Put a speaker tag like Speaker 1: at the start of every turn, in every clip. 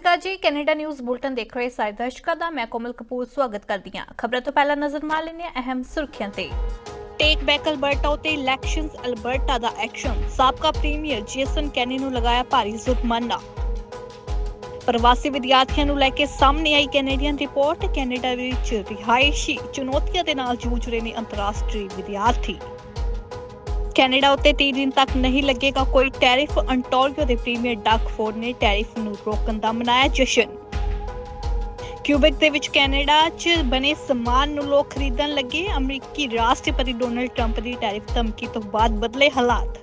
Speaker 1: ਸ਼੍ਰੀ ਅਕਾਲ ਜੀ Canada news bulletin ਦੇਖ ਰਹੇ ਸਾਰੇ ਦਰਸ਼ਕਾਂ ਦਾ ਮੈਂ ਕੋਮਲ ਕਪੂਰ ਸਵਾਗਤ ਕਰਦੀ ਹਾਂ। ਖਬਰਾਂ ਤੋਂ ਪਹਿਲਾਂ ਨਜ਼ਰ ਮਾਰ ਲੈਂਦੇ ਹਾਂ ਅਹਿਮ ਸੁਰਖੀਆਂ ਤੇ। ਟੇਕ ਬੈਕ ਅਲਬਰਟਾ ਉਤੇ ਇਲੈਕਸ਼ਨਸ ਅਲਬਰਟਾ ਦਾ ਐਕਸ਼ਨ ਸਾਬਕਾ ਪ੍ਰੀਮੀਅਰ ਜੇਸਨ ਕੈਨੀ ਨੂੰ ਲਗਾਇਆ ਭਾਰੀ ਜੁਰਮਾਨਾ। ਪ੍ਰਵਾਸੀ ਵਿਦਿਆਰਥੀਆਂ ਨੂੰ ਲੈ ਕੇ ਸਾਹਮਣੇ ਆਈ ਕੈਨੇਡੀਅਨ ਰਿਪੋਰਟ। ਕੈਨੇਡਾ ਵਿੱਚ ਰਿਹਾਇਸ਼ੀ ਚੁਣੌਤੀਆਂ ਦੇ ਨਾਲ ਜੂਝ ਰਹੇ ਨੇ ਅੰਤਰਰਾਸ਼ਟਰੀ ਵਿਦਿਆਰਥੀ। ਕੈਨੇਡਾ ਉੱਤੇ 30 ਦਿਨ ਤੱਕ ਨਹੀਂ ਲੱਗੇਗਾ ਕੋਈ ਟੈਰਿਫ। ਅੰਟੋਰੀਓ ਦੇ ਪ੍ਰੀਮੀਅਰ ਡਕ ਫੋਰਡ ਨੇ ਟੈਰਿਫ ਨੂੰ ਰੋਕਣ ਦਾ ਮਨਾਇਆ ਜਸ਼ਨ। ਕਿਊਬਿਕ ਦੇ ਵਿੱਚ ਕੈਨੇਡਾ 'ਚ ਬਣੇ ਸਮਾਨ ਨੂੰ ਲੋਕ ਖਰੀਦਣ ਲੱਗੇ। ਅਮਰੀਕੀ ਰਾਸ਼ਟਰਪਤੀ ਡੋਨਲਡ ਟਰੰਪ ਦੀ ਟੈਰਿਫ ਧਮਕੀ ਤੋਂ ਬਾਅਦ ਬਦਲੇ ਹਾਲਾਤ।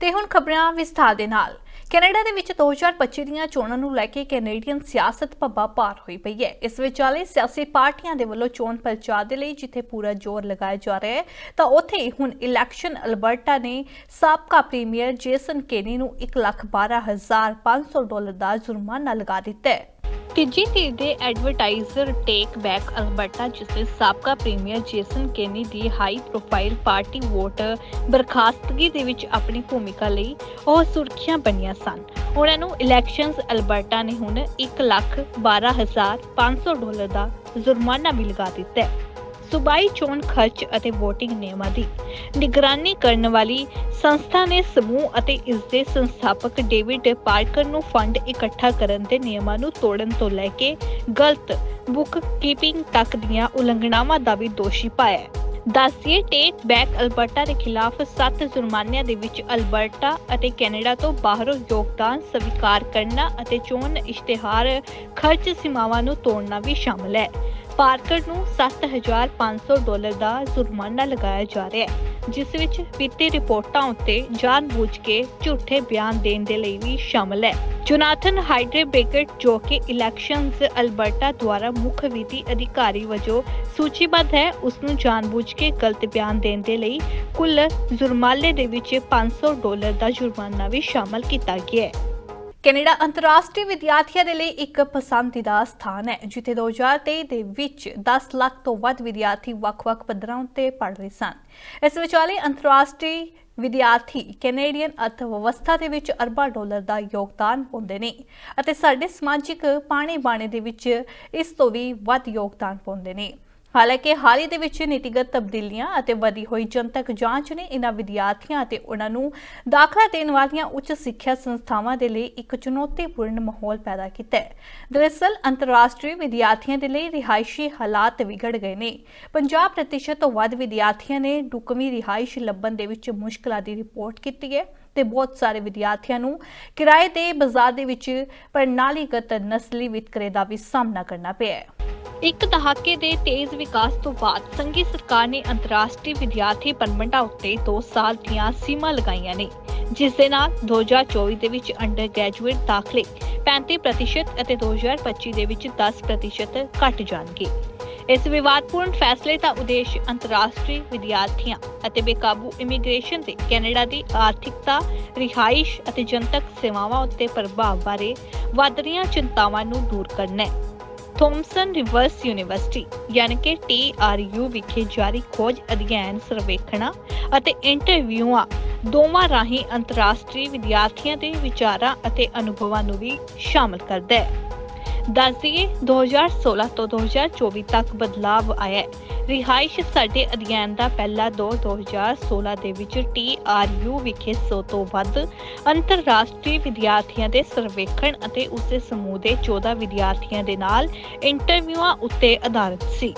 Speaker 1: ਤੇ ਹੁਣ ਖਬਰਾਂ ਵਿਸਥਾਰ ਦੇ ਨਾਲ। ਕੈਨੇਡਾ ਦੇ ਵਿੱਚ 2025 ਦੀਆਂ ਚੋਣਾਂ ਨੂੰ ਲੈ ਕੇ ਕੈਨੇਡੀਅਨ ਸਿਆਸਤ ਭੱਬਾ ਪਾਰ ਹੋਈ ਪਈ ਹੈ। ਇਸ ਵਿਚਾਲੇ ਸਿਆਸੀ ਪਾਰਟੀਆਂ ਦੇ ਵੱਲੋਂ ਚੋਣ ਪ੍ਰਚਾਰ ਦੇ ਲਈ ਜਿੱਥੇ ਪੂਰਾ ਜ਼ੋਰ ਲਗਾਇਆ ਜਾ ਰਿਹਾ ਹੈ, ਤਾਂ ਉੱਥੇ ਹੁਣ ਇਲੈਕਸ਼ਨ ਅਲਬਰਟਾ ਨੇ ਸਾਬਕਾ ਪ੍ਰੀਮੀਅਰ ਜੇਸਨ ਕੇਨੀ ਨੂੰ 112500 ਡਾਲਰ ਦਾ ਜੁਰਮਾਨਾ ਲਗਾ ਦਿੱਤਾ ਹੈ। ਤੀਜੀ ਧਿਰ ਦੇ ਐਡਵਰਟਾਈਜ਼ਰ ਟੇਕ ਬੈਕ ਅਲਬਰਟਾ, ਜਿਸ ਦੇ ਸਾਬਕਾ ਪ੍ਰੀਮੀਅਰ ਜੇਸਨ ਕੇਨੀ ਦੀ ਹਾਈ ਪ੍ਰੋਫਾਈਲ ਪਾਰਟੀ ਵੋਟ ਬਰਖਾਸਤਗੀ ਦੇ ਵਿੱਚ ਆਪਣੀ ਭੂਮਿਕਾ ਲਈ ਉਹ ਸੁਰਖੀਆਂ ਬਣੀਆਂ ਸਨ। ਉਹਨਾਂ ਨੂੰ ਇਲੈਕਸ਼ਨਸ ਅਲਬਰਟਾ ਨੇ ਹੁਣ 112500 ਡਾਲਰ ਦਾ ਜੁਰਮਾਨਾ ਵੀ ਲਗਾ ਦਿੱਤਾ ਹੈ। ਸੂਬਾਈ ਚੋਣ ਖਰਚ ਅਤੇ VOTING ਨਿਯਮਾਂ ਦੀ ਨਿਗਰਾਨੀ ਕਰਨ ਵਾਲੀ ਸੰਸਥਾ ਨੇ ਸਮੂਹ ਅਤੇ ਇਸ ਦੇ ਸੰਸਥਾਪਕ ਡੇਵਿਡ ਪਾਰਕਰ ਨੂੰ ਫੰਡ ਇਕੱਠਾ ਕਰਨ ਦੇ ਨਿਯਮਾਂ ਨੂੰ ਤੋੜਨ ਤੋਂ ਲੈ ਕੇ ਗਲਤ ਬੁੱਕ ਕੀਪਿੰਗ ਤੱਕ ਦੀਆਂ ਉਲੰਘਣਾਵਾਂ ਦਾ ਵੀ ਦੋਸ਼ੀ ਪਾਇਆ ਹੈ। ਦੱਸੀਏ ਟੇਕ ਬੈਕ ਅਲਬਰਟਾ ਦੇ ਖਿਲਾਫ 7 ਜੁਰਮਾਨਿਆਂ ਦੇ ਵਿੱਚ ਅਲਬਰਟਾ ਅਤੇ ਕੈਨੇਡਾ ਤੋਂ ਬਾਹਰੋਂ ਯੋਗਦਾਨ ਸਵੀਕਾਰ ਕਰਨਾ ਅਤੇ ਚੋਣ ਇਸ਼ਤਿਹਾਰ ਖਰਚ ਸੀਮਾਵਾਂ ਨੂੰ ਤੋੜਨਾ ਵੀ ਸ਼ਾਮਲ ਹੈ। ਪਾਰਕਰ ਨੂੰ 7500 ਡਾਲਰ ਦਾ ਜੁਰਮਾਨਾ ਲਗਾਇਆ ਜਾ ਰਿਹਾ ਹੈ, ਜਿਸ ਵਿੱਚ ਵਿੱਤੀ ਰਿਪੋਰਟਾਂ ਉੱਤੇ ਜਾਣਬੁੱਝ ਕੇ ਝੂਠੇ ਬਿਆਨ ਦੇਣ ਦੇ ਲਈ ਵੀ ਸ਼ਾਮਲ ਹੈ। ਜੋਨਾਥਨ ਹਾਈਡਰੇ ਬੇਕਟ ਜੋ ਕਿ ਇਲੈਕਸ਼ਨਸ ਅਲਬਰਟਾ ਦੁਆਰਾ ਮੁੱਖ ਵਿੱਤੀ ਅਧਿਕਾਰੀ ਵਜੋਂ ਸੂਚੀਬੱਧ ਹੈ ਉਸ ਨੂੰ ਜਾਣਬੁੱਝ ਕੇ ਗਲਤ ਬਿਆਨ ਦੇਣ ਦੇ ਲਈ ਕੁੱਲ ਜੁਰਮਾਲੇ ਦੇ ਵਿੱਚ 500 ਡਾਲਰ ਦਾ ਜੁਰਮਾਨਾ ਵੀ ਸ਼ਾਮਲ ਕੀਤਾ ਗਿਆ ਹੈ। ਕੈਨੇਡਾ ਅੰਤਰਰਾਸ਼ਟਰੀ ਵਿਦਿਆਰਥੀਆਂ ਦੇ ਲਈ ਇੱਕ ਪਸੰਦੀਦਾ ਸਥਾਨ ਹੈ, ਜਿੱਥੇ 2023 ਦੇ ਵਿੱਚ 10 ਲੱਖ ਤੋਂ ਵੱਧ ਵਿਦਿਆਰਥੀ ਵੱਖ-ਵੱਖ ਪੱਧਰਾਂ ਉੱਤੇ ਪੜ੍ਹ ਰਹੇ ਸਨ। ਇਸ ਵਿਚਾਲੇ ਅੰਤਰਰਾਸ਼ਟਰੀ ਵਿਦਿਆਰਥੀ ਕੈਨੇਡੀਅਨ ਅਰਥਵਿਵਸਥਾ ਦੇ ਵਿੱਚ ਅਰਬਾਂ ਡਾਲਰ ਦਾ ਯੋਗਦਾਨ ਪਾਉਂਦੇ ਨੇ ਅਤੇ ਸਾਡੇ ਸਮਾਜਿਕ ਪਾਣੀ ਬਾਣੇ ਦੇ ਵਿੱਚ ਇਸ ਤੋਂ ਵੀ ਵੱਧ ਯੋਗਦਾਨ ਪਾਉਂਦੇ ਨੇ। ਹਾਲਾਂਕਿ ਹਾਲ ਹੀ ਦੇ ਵਿੱਚ ਨੀਤੀਗਤ ਤਬਦੀਲੀਆਂ ਅਤੇ ਵਧੀ ਹੋਈ ਜਨਤਕ ਜਾਂਚ ਨੇ ਇਹਨਾਂ ਵਿਦਿਆਰਥੀਆਂ ਅਤੇ ਉਹਨਾਂ ਨੂੰ ਦਾਖਲਾ ਦੇਣ ਵਾਲੀਆਂ ਉੱਚ ਸਿੱਖਿਆ ਸੰਸਥਾਵਾਂ ਦੇ ਲਈ ਇੱਕ ਚੁਣੌਤੀਪੂਰਨ ਮਾਹੌਲ ਪੈਦਾ ਕੀਤਾ ਹੈ। ਦਰਅਸਲ, ਅੰਤਰਰਾਸ਼ਟਰੀ ਵਿਦਿਆਰਥੀਆਂ ਦੇ ਲਈ ਰਿਹਾਇਸ਼ੀ ਹਾਲਾਤ ਵਿਗੜ ਗਏ ਨੇ। 50% ਤੋਂ ਵੱਧ ਵਿਦਿਆਰਥੀਆਂ ਨੇ ਢੁਕਵੀਂ ਰਿਹਾਇਸ਼ ਲੱਭਣ ਦੇ ਵਿੱਚ ਮੁਸ਼ਕਲਾਂ ਦੀ ਰਿਪੋਰਟ ਕੀਤੀ ਹੈ ਤੇ ਬਹੁਤ ਸਾਰੇ ਵਿਦਿਆਰਥੀਆਂ ਨੂੰ ਕਿਰਾਏ ਦੇ ਬਾਜ਼ਾਰ ਦੇ ਵਿੱਚ ਪ੍ਰਣਾਲੀਗਤ ਨਸਲੀ ਵਿਤਕਰੇ ਦਾ ਵੀ ਸਾਹਮਣਾ ਕਰਨਾ ਪਿਆ ਹੈ। ਇੱਕ ਦਹਾਕੇ ਦੇ ਤੇਜ਼ ਵਿਕਾਸ ਤੋਂ ਬਾਅਦ ਸੰਘੀ ਸਰਕਾਰ ਨੇ ਅੰਤਰਰਾਸ਼ਟਰੀ ਵਿਦਿਆਰਥੀ ਪਰਮਿਟਾਂ ਉੱਤੇ 2 ਸਾਲ ਦੀਆਂ ਸੀਮਾ ਲਗਾਈਆਂ ਨੇ ਜਿਸ ਦੇ ਨਾਲ 2024 ਦੇ ਵਿੱਚ ਅੰਡਰ ਗ੍ਰੈਜੂਏਟ ਦਾਖਲੇ 35% ਅਤੇ 2025 ਦੇ ਵਿੱਚ 10% ਘਟ ਜਾਣਗੇ ਇਸ ਵਿਵਾਦਪੂਰਨ ਫੈਸਲੇ ਦਾ ਉਦੇਸ਼ ਅੰਤਰਰਾਸ਼ਟਰੀ ਵਿਦਿਆਰਥੀਆਂ ਅਤੇ ਬੇਕਾਬੂ ਇਮੀਗ੍ਰੇਸ਼ਨ ਦੇ ਕੈਨੇਡਾ ਦੀ ਆਰਥਿਕਤਾ, ਰਿਹਾਇਸ਼ ਅਤੇ ਜਨਤਕ ਸੇਵਾਵਾਂ ਉੱਤੇ ਪ੍ਰਭਾਵ ਬਾਰੇ ਵੱਧ ਰਹੀਆਂ ਚਿੰਤਾਵਾਂ ਨੂੰ ਦੂਰ ਕਰਨਾ ਹੈ। ਥੋਮਸਨ ਰਿਵਰਸ ਯੂਨੀਵਰਸਿਟੀ ਯਾਨੀ ਕਿ TRU ਵਿਖੇ ਜਾਰੀ ਖੋਜ ਅਧਿਐਨ ਸਰਵੇਖਣਾਂ ਅਤੇ ਇੰਟਰਵਿਊਆਂ ਦੋਵਾਂ ਰਾਹੀਂ ਅੰਤਰਰਾਸ਼ਟਰੀ ਵਿਦਿਆਰਥੀਆਂ ਦੇ ਵਿਚਾਰਾਂ ਅਤੇ ਅਨੁਭਵਾਂ ਨੂੰ ਵੀ ਸ਼ਾਮਲ ਕਰਦਾ ਹੈ ਦੱਸ ਦਈਏ 2016 ਤੋਂ 2024 ਤੱਕ ਬਦਲਾਵ ਆਇਆ ਹੈ। ਰਿਹਾਇਸ਼ ਸਾਡੇ ਅਧਿਐਨ ਦਾ ਪਹਿਲਾ ਦੌਰ 2016 ਦੇ ਵਿੱਚ TRU ਵਿਖੇ 100 ਤੋਂ ਵੱਧ ਅੰਤਰਰਾਸ਼ਟਰੀ ਵਿਦਿਆਰਥੀਆਂ ਦੇ ਸਰਵੇਖਣ ਅਤੇ ਉਸੇ ਸਮੂਹ ਦੇ 14 ਵਿਦਿਆਰਥੀਆਂ ਦੇ ਨਾਲ ਇੰਟਰਵਿਊਆਂ ਉੱਤੇ ਆਧਾਰਿਤ ਸੀ।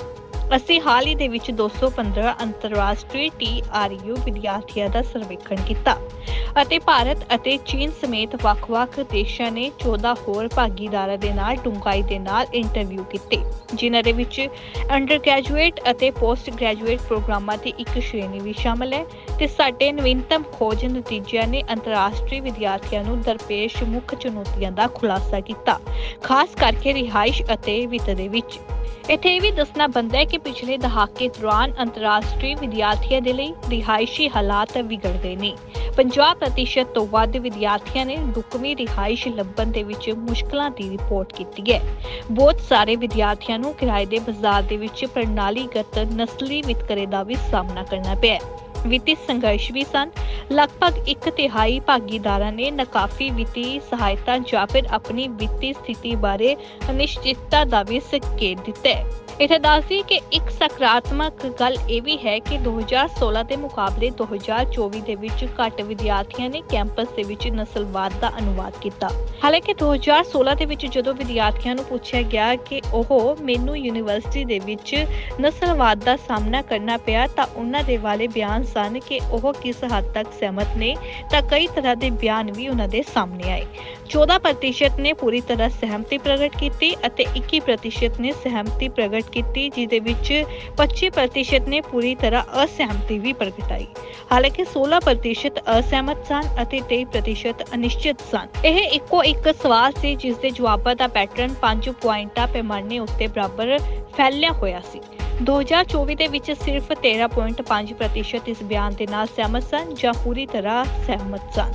Speaker 1: ਅਸੀਂ ਹਾਲ ਹੀ ਦੇ ਵਿੱਚ 215 ਅੰਤਰਰਾਸ਼ਟਰੀ TRU ਵਿਦਿਆਰਥੀਆਂ ਦਾ ਸਰਵੇਖਣ ਕੀਤਾ। ਅਤੇ ਭਾਰਤ ਅਤੇ ਚੀਨ ਸਮੇਤ ਵੱਖ-ਵੱਖ ਦੇਸ਼ਾਂ ਨੇ 14 ਹੋਰ ਭਾਗੀਦਾਰਾਂ ਦੇ ਨਾਲ ਡੂੰਘਾਈ ਦੇ ਨਾਲ ਇੰਟਰਵਿਊ ਕੀਤੇ, ਜਿਨ੍ਹਾਂ ਦੇ ਵਿੱਚ ਅੰਡਰ ਗ੍ਰੈਜੂਏਟ ਅਤੇ ਪੋਸਟ ਗ੍ਰੈਜੂਏਟ ਪ੍ਰੋਗਰਾਮਾਂ ਦੀ ਇੱਕ ਸ਼੍ਰੇਣੀ ਵੀ ਸ਼ਾਮਲ ਹੈ ਤੇ ਸਾਡੇ ਨਵੀਨਤਮ ਖੋਜ ਨਤੀਜਿਆਂ ਨੇ ਅੰਤਰਰਾਸ਼ਟਰੀ ਵਿਦਿਆਰਥੀਆਂ ਨੂੰ ਦਰਪੇਸ਼ ਮੁੱਖ ਚੁਣੌਤੀਆਂ ਦਾ ਖੁਲਾਸਾ ਕੀਤਾ, ਖਾਸ ਕਰਕੇ ਰਿਹਾਇਸ਼ ਅਤੇ ਵਿੱਤ ਦੇ ਵਿੱਚ। ਇੱਥੇ ਇਹ ਵੀ ਦੱਸਣਾ ਬਣਦਾ ਹੈ ਕਿ ਪਿਛਲੇ ਦਹਾਕੇ ਦੌਰਾਨ ਅੰਤਰਰਾਸ਼ਟਰੀ ਵਿਦਿਆਰਥੀਆਂ ਦੇ ਲਈ ਰਿਹਾਇਸ਼ੀ ਹਾਲਾਤ ਵਿਗੜ ਗਏ ਨੇ 50% ਤੋਂ ਵੱਧ ਵਿਦਿਆਰਥੀਆਂ ਨੇ ਢੁਕਵੀਂ ਰਿਹਾਇਸ਼ ਲੱਭਣ ਦੇ ਵਿੱਚ ਮੁਸ਼ਕਲਾਂ ਦੀ ਰਿਪੋਰਟ ਕੀਤੀ ਹੈ। ਬਹੁਤ ਸਾਰੇ ਵਿਦਿਆਰਥੀਆਂ ਨੂੰ ਕਿਰਾਏ ਦੇ ਬਾਜ਼ਾਰ ਦੇ ਵਿੱਚ ਪ੍ਰਣਾਲੀਗਤ ਨਸਲੀ ਵਿਤਕਰੇ ਦਾ ਵੀ ਸਾਹਮਣਾ ਕਰਨਾ ਪਿਆ ਵਿੱਤੀ ਸੰਘਰਸ਼ ਵੀ ਸਨ। ਲਗਭਗ ਇੱਕ ਤਿਹਾਈ ਭਾਗੀਦਾਰਾਂ ਨੇ ਨਾਕਾਫੀ ਵਿੱਤੀ ਸਹਾਇਤਾ ਜਾਂ ਫਿਰ ਆਪਣੀ ਵਿੱਤੀ ਸਥਿਤੀ ਬਾਰੇ ਅਨਿਸ਼ਚਿਤਤਾ ਦਾ ਵੀ ਸੰਕੇਤ ਦਿੱਤਾ ਹੈ। ਇੱਥੇ ਦੱਸਦੀ ਕਿ ਇੱਕ ਸਕਾਰਾਤਮਕ ਗੱਲ ਇਹ ਵੀ ਹੈ ਕਿ 2016 ਦੇ ਮੁਕਾਬਲੇ 2024 ਦੇ ਵਿੱਚ ਘੱਟ ਵਿਦਿਆਰਥੀਆਂ ਨੇ ਕੈਂਪਸ ਦੇ ਵਿੱਚ ਨਸਲਵਾਦ ਦਾ ਅਨੁਵਾਦ ਕੀਤਾ। ਹਾਲਾਂਕਿ 2016 ਦੇ ਵਿੱਚ ਜਦੋਂ ਵਿਦਿਆਰਥੀਆਂ ਨੂੰ ਪੁੱਛਿਆ ਗਿਆ ਕਿ ਉਹ ਮੈਨੂੰ ਯੂਨੀਵਰਸਿਟੀ ਦੇ ਵਿੱਚ ਨਸਲਵਾਦ ਦਾ ਸਾਹਮਣਾ ਕਰਨਾ ਪਿਆ ਤਾਂ ਉਹਨਾਂ ਦੇ ਵਾਲੇ ਬਿਆਨ ਸਨ ਕਿ ਉਹ ਕਿਸ ਹੱਦ ਤੱਕ ਸਹਿਮਤ ਨੇ ਤਾਂ ਕਈ ਤਰ੍ਹਾਂ ਦੇ ਬਿਆਨ ਵੀ ਉਹਨਾਂ ਦੇ ਸਾਹਮਣੇ ਆਏ। 14% ਨੇ ਪੂਰੀ ਤਰ੍ਹਾਂ ਸਹਿਮਤੀ ਪ੍ਰਗਟ ਕੀਤੀ ਅਤੇ 21% ਨੇ ਸਹਿਮਤੀ ਪ੍ਰਗਟ ਕੀਤੀ, ਜਿਹਦੇ ਵਿੱਚ 25% ਨੇ ਪੂਰੀ ਤਰ੍ਹਾਂ ਅਸਹਿਮਤੀ ਵੀ ਪ੍ਰਗਟਾਈ। ਹਾਲਾਂਕਿ 16% ਅਸਹਿਮਤ ਸਨ ਅਤੇ 23% ਅਨਿਸ਼ਚਿਤ ਸਨ। ਇਹ ਇੱਕੋ ਇੱਕ ਸਵਾਲ ਸੀ ਜਿਸ ਦੇ ਜਵਾਬਾਂ ਦਾ ਪੈਟਰਨ 5 ਪੁਆਇੰਟਾਂ ਪੈਮਾਨੇ ਉੱਤੇ ਬਰਾਬਰ ਫੈਲਿਆ ਹੋਇਆ ਸੀ। 2024 ਦੇ ਵਿੱਚ ਸਿਰਫ 13.5% ਇਸ ਬਿਆਨ ਦੇ ਨਾਲ ਸਹਿਮਤ ਸਨ ਜਾਂ ਪੂਰੀ ਤਰ੍ਹਾਂ ਸਹਿਮਤ ਸਨ।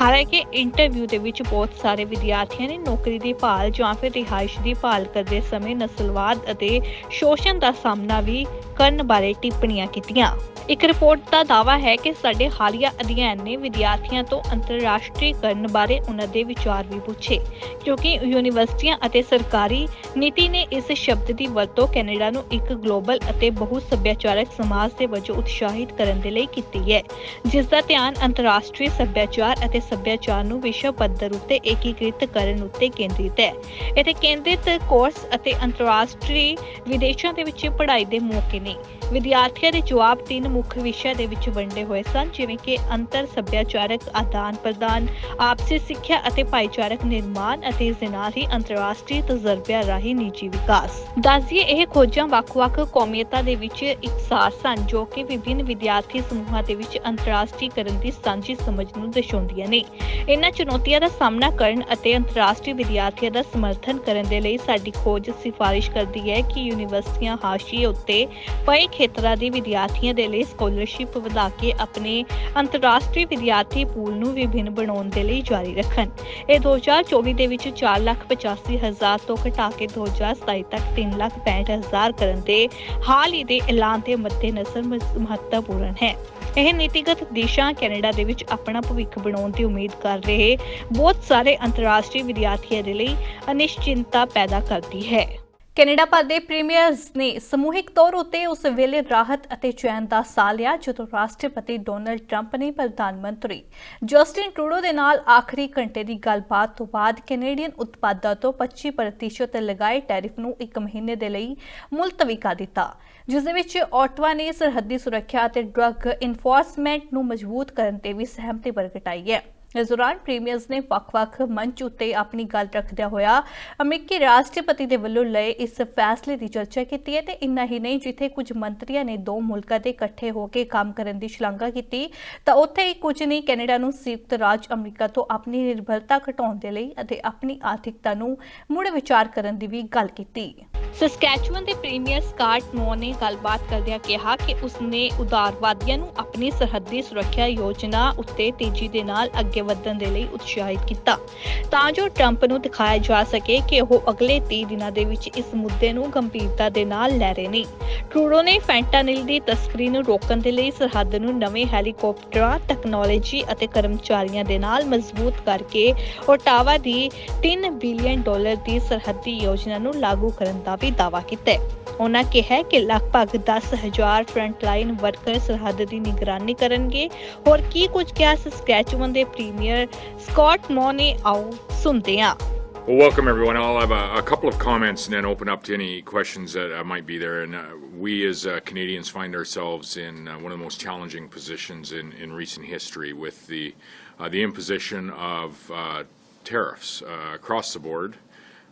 Speaker 1: ਹਾਲਾਂਕਿ ਇੰਟਰਵਿਊ ਦੇ ਵਿੱਚ ਬਹੁਤ ਸਾਰੇ ਵਿਦਿਆਰਥੀਆਂ ਨੇ ਨੌਕਰੀ ਦੀ ਭਾਲ ਜਾਂ ਫਿਰ ਰਿਹਾਇਸ਼ ਦੀ ਭਾਲ ਕਰਦੇ ਸਮੇਂ ਨਸਲਵਾਦ ਅਤੇ ਸ਼ੋਸ਼ਣ ਦਾ ਸਾਹਮਣਾ ਵੀ ਕਰਨ ਬਾਰੇ ਟਿੱਪਣੀਆਂ ਕੀਤੀਆਂ। ਇੱਕ ਰਿਪੋਰਟ ਦਾ ਦਾਅਵਾ ਹੈ ਕਿ ਸਾਡੇ ਹਾਲੀਆ ਅਧਿਐਨ ਨੇ ਵਿਦਿਆਰਥੀਆਂ ਤੋਂ ਅੰਤਰਰਾਸ਼ਟਰੀਕਰਨ ਬਾਰੇ ਉਹਨਾਂ ਦੇ ਵਿਚਾਰ ਵੀ ਪੁੱਛੇ, ਕਿਉਂਕਿ ਯੂਨੀਵਰਸਿਟੀਆਂ ਅਤੇ ਸਰਕਾਰੀ ਨੀਤੀ ਨੇ ਇਸ ਸ਼ਬਦ ਦੀ ਵਰਤੋਂ ਕੈਨੇਡਾ ਨੂੰ ਇੱਕ ਗਲੋਬਲ ਅਤੇ ਬਹੁ ਸੱਭਿਆਚਾਰਕ ਸਮਾਜ ਦੇ ਵਜੋਂ ਉਤਸ਼ਾਹਿਤ ਕਰਨ ਦੇ ਲਈ ਕੀਤੀ ਹੈ। ਜਿਸ ਦਾ ਧਿਆਨ ਅੰਤਰਰਾਸ਼ਟਰੀ ਸੱਭਿਆਚਾਰ ਅਤੇ ਸੱਭਿਆਚਾਰ ਨੂੰ ਵਿਸ਼ਵ ਪੱਧਰ ਉੱਤੇ ਏਕੀਕ੍ਰਿਤ ਕਰਨ ਉੱਤੇ ਕੇਂਦਰਿਤ ਹੈ। ਇੱਥੇ ਕੇਂਦਰਿਤ ਕੋਰਸ ਅਤੇ ਅੰਤਰਰਾਸ਼ਟਰੀ ਵਿਦੇਸ਼ਾਂ ਦੇ ਵਿੱਚ ਪੜ੍ਹਾਈ ਦੇ ਮੌਕੇ ਨੇ। ਵਿਦਿਆਰਥੀਆਂ ਦੇ ਜਵਾਬ ਤਿੰਨ ਮੁੱਖ ਵਿਸ਼ਿਆਂ ਦੇ ਵਿੱਚ ਵੰਡੇ ਹੋਏ ਸਨ, ਜਿਵੇਂ ਕਿ ਅੰਤਰ ਸੱਭਿਆਚਾਰਕ ਆਦਾਨ ਪ੍ਰਦਾਨ, ਆਪਸੀ ਸਿੱਖਿਆ ਅਤੇ ਭਾਈਚਾਰਕ ਨਿਰਮਾਣ ਅਤੇ ਇਸ ਦੇ ਨਾਲ ਹੀ ਅੰਤਰਰਾਸ਼ਟਰੀ ਤਜਰਬਿਆਂ ਰਾਹੀਂ ਨਿੱਜੀ ਵਿਕਾਸ। ਦੱਸਦੀਏ, ਇਹ ਖੋਜਾਂ ਵੱਖ-ਵੱਖ ਕੌਮੀਅਤਾਂ ਦੇ ਵਿੱਚ ਇਕਸਾਰ ਸਨ, ਜੋ ਕਿ ਵਿਭਿੰਨ ਵਿਦਿਆਰਥੀ ਸਮੂਹਾਂ ਦੇ ਵਿੱਚ ਅੰਤਰਰਾਸ਼ਟਰੀਕਰਨ ਦੀ ਸਾਂਝੀ ਸਮਝ ਨੂੰ ਦਰਸਾਉਂਦੀਆਂ ਨੇ। ਇਹਨਾਂ ਚੁਣੌਤੀਆਂ ਦਾ ਸਾਹਮਣਾ ਕਰਨ ਅਤੇ ਅੰਤਰਰਾਸ਼ਟਰੀ ਵਿਦਿਆਰਥੀਆਂ ਦਾ ਸਮਰਥਨ ਕਰਨ ਦੇ ਲਈ ਸਾਡੀ ਖੋਜ ਸਿਫਾਰਿਸ਼ ਕਰਦੀ ਹੈ ਕਿ ਯੂਨੀਵਰਸਿਟੀਆਂ ਹਾਸ਼ੀਏ ਉੱਤੇ ਪਏ ਖੇਤਰਾਂ ਦੇ ਵਿਦਿਆਰਥੀਆਂ ਦੇ ਲਈ ਸਕਾਲਰਸ਼ਿਪ ਵਧਾ ਕੇ ਆਪਣੇ ਅੰਤਰਰਾਸ਼ਟਰੀ ਵਿਦਿਆਰਥੀ ਪੂਲ ਨੂੰ ਵਿਭਿੰਨ ਬਣਾਉਣ ਦੇ ਲਈ ਜਾਰੀ ਰੱਖਣ। ਇਹ 2024 ਦੇ ਵਿੱਚ 485000 ਤੋਂ ਘਟਾ ਕੇ 2027 ਤੱਕ 365000 ਕਰਨ ਦੇ ਹਾਲ ਹੀ ਦੇ ਐਲਾਨ ਦੇ ਮੱਦੇਨਜ਼ਰ ਮਹੱਤਵਪੂਰਨ ਹੈ। ਇਹ ਨੀਤੀਗਤ ਦੇਸ਼ਾਂ ਕੈਨੇਡਾ ਦੇ ਵਿੱਚ ਆਪਣਾ ਭਵਿੱਖ ਬਣਾਉਣ ਦੀ ਉਮੀਦ ਕਰ ਰਹੇ ਬਹੁਤ ਸਾਰੇ ਅੰਤਰਰਾਸ਼ਟਰੀ ਵਿਦਿਆਰਥੀਆਂ ਦੇ ਲਈ ਅਨਿਸ਼ਚਿੰਤਤਾ ਪੈਦਾ ਕਰਦੀ ਹੈ। ਕੈਨੇਡਾ ਭਰ ਦੇ ਪ੍ਰੀਮੀਅਰਸ ਨੇ ਸਮੂਹਿਕ ਤੌਰ ਉੱਤੇ ਉਸ ਵੇਲੇ ਰਾਹਤ ਅਤੇ ਚੈਨ ਦਾ ਸਾਹ ਲਿਆ, ਜਦੋਂ ਰਾਸ਼ਟਰਪਤੀ ਡੋਨਲਡ ਟਰੰਪ ਨੇ ਪ੍ਰਧਾਨ ਮੰਤਰੀ ਜਸਟਿਨ ਟਰੂਡੋ ਦੇ ਨਾਲ ਆਖਰੀ ਘੰਟੇ ਦੀ ਗੱਲਬਾਤ ਤੋਂ ਬਾਅਦ ਕੈਨੇਡੀਅਨ ਉਤਪਾਦਾਂ ਤੋਂ 25% ਲਗਾਏ ਟੈਰਿਫ ਨੂੰ ਇੱਕ ਮਹੀਨੇ ਦੇ ਲਈ ਮੁਲਤਵੀ ਕਰ ਦਿੱਤਾ, ਜਿਸ ਦੇ ਵਿੱਚ ਆਟਵਾ ਨੇ ਸਰਹੱਦੀ ਸੁਰੱਖਿਆ ਅਤੇ ਡਰੱਗ ਇਨਫੋਰਸਮੈਂਟ ਨੂੰ ਮਜ਼ਬੂਤ ਕਰਨ ਤੇ ਵੀ ਸਹਿਮਤੀ ਪ੍ਰਗਟਾਈ ਹੈ। ਇਸ ਦੌਰਾਨ ਪ੍ਰੀਮੀਅਰਸ ਨੇ ਵੱਖ-ਵੱਖ ਮੰਚ ਉੱਤੇ ਆਪਣੀ ਗੱਲ ਰੱਖਦਿਆਂ ਹੋਇਆ ਅਮਰੀਕੀ ਰਾਸ਼ਟਰਪਤੀ ਦੇ ਵੱਲੋਂ ਲਏ ਇਸ ਫੈਸਲੇ ਦੀ ਚਰਚਾ ਕੀਤੀ ਹੈ ਤੇ ਇੰਨਾ ਹੀ ਨਹੀਂ, ਜਿੱਥੇ ਕੁਝ ਮੰਤਰੀਆਂ ਨੇ ਦੋ ਮੁਲਕਾਂ ਦੇ ਇਕੱਠੇ ਹੋ ਕੇ ਕੰਮ ਕਰਨ ਦੀ ਸ਼ਲਾਘਾ ਕੀਤੀ, ਤਾਂ ਉੱਥੇ ਹੀ ਕੁਝ ਨੇ ਕੈਨੇਡਾ ਨੂੰ ਸੰਯੁਕਤ ਰਾਜ ਅਮਰੀਕਾ ਤੋਂ ਆਪਣੀ ਨਿਰਭਰਤਾ ਘਟਾਉਣ ਦੇ ਲਈ ਅਤੇ ਆਪਣੀ ਆਰਥਿਕਤਾ ਨੂੰ ਮੁੜ ਵਿਚਾਰ ਕਰਨ ਦੀ ਵੀ ਗੱਲ ਕੀਤੀ। ਸਸਕੈਚੂਅਨ ਦੇ ਪ੍ਰੀਮੀਅਰ ਸਕਾਟ ਮੋ ਨੇ ਗੱਲਬਾਤ ਕਰਦਿਆਂ ਕਿਹਾ ਕਿ ਉਸਨੇ ਉਦਾਰਵਾਦੀਆਂ ਨੂੰ ਆਪਣੀ ਸਰਹੱਦੀ ਸੁਰੱਖਿਆ ਯੋਜਨਾ ਉੱਤੇ ਤੇਜ਼ੀ ਦੇ ਨਾਲ ਅੱਗੇ ਵਧਣ ਦੇ ਲਈ ਉਤਸ਼ਾਹਿਤ ਕੀਤਾ। ਤਾਂ ਜੋ ਟਰੰਪ ਨੂੰ ਦਿਖਾਇਆ ਜਾ ਸਕੇ ਕਿ ਉਹ ਅਗਲੇ 30 ਦਿਨਾਂ ਦੇ ਵਿੱਚ ਇਸ ਮੁੱਦੇ ਨੂੰ ਗੰਭੀਰਤਾ ਦੇ ਨਾਲ ਲੈ ਰਹੇ ਨੇ। ਟਰੂਡੋ ਨੇ ਫੈਂਟਾਨਿਲ ਦੀ ਤਸਕਰੀ ਨੂੰ ਰੋਕਣ ਦੇ ਲਈ ਸਰਹੱਦ ਨੂੰ ਨਵੇਂ ਹੈਲੀਕਾਪਟਰਾਂ ਟੈਕਨੋਲੋਜੀ ਅਤੇ ਕਰਮਚਾਰੀਆਂ ਦੇ ਨਾਲ ਮਜ਼ਬੂਤ ਕਰਕੇ ਓਟਾਵਾ ਦੀ 3 ਬਿਲੀਅਨ ਡਾਲਰ ਦੀ ਸਰਹੱਦੀ ਯੋਜਨਾ ਨੂੰ ਲਾਗੂ ਕਰਨ ਦਾ ਵੀ ਦਾਅਵਾ ਕੀਤਾ ਹੈ। ਉਹਨਾਂ ਕਿਹਾ ਕਿ ਲਗਭਗ 10000 ਫਰੰਟਲਾਈਨ ਵਰਕਰ ਸਰਹੱਦ ਦੀ ਨਿਗਰਾਨੀ ਕਰਨਗੇ। ਹੋਰ ਕੀ ਕੁਝ ਕਿਹਾ ਸਸਕੈਚੂਅਨ ਦੇ premier premier Scott
Speaker 2: well, welcome everyone. I'll have a, a, couple of comments and then open up to any questions that uh, might be there. And uh, we as uh, Canadians find ourselves in uh, one of the most challenging positions in, in recent history with the uh, the imposition of uh, tariffs across the board